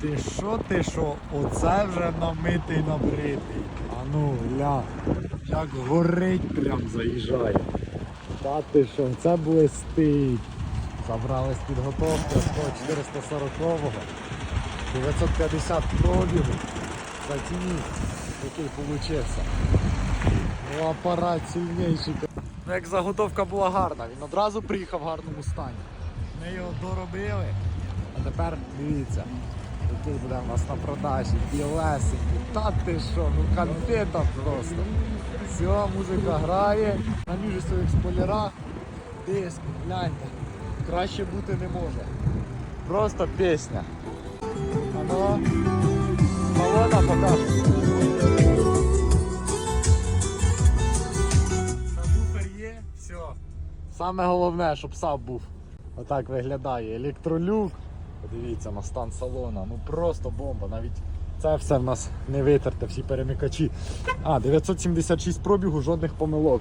Ти що, ти що? Оце вже намитий набритий. А ну, ля, як горить, прям заїжджає. Та ти що, це блистить. Забрали з підготовки з 440-го. 950 пробігу. Зацініть, який получився. Ну, апарат сильніший. Ну, як заготовка була гарна, він одразу приїхав в гарному стані. Ми його доробили, а тепер дивіться, який буде в нас на продажі, білесенький. Та ти що, ну конфета просто. Все, музика грає, на міжусових спойлерах, диск, гляньте. Краще бути не може. Просто пісня. Ано, колона покаже. Сабвуфер є, все. Саме головне, щоб саб був. Отак виглядає. Електролюк. Подивіться на стан салона. Ну просто бомба. Навіть це все в нас не витерте, всі перемикачі. А, 976 пробігу, жодних помилок.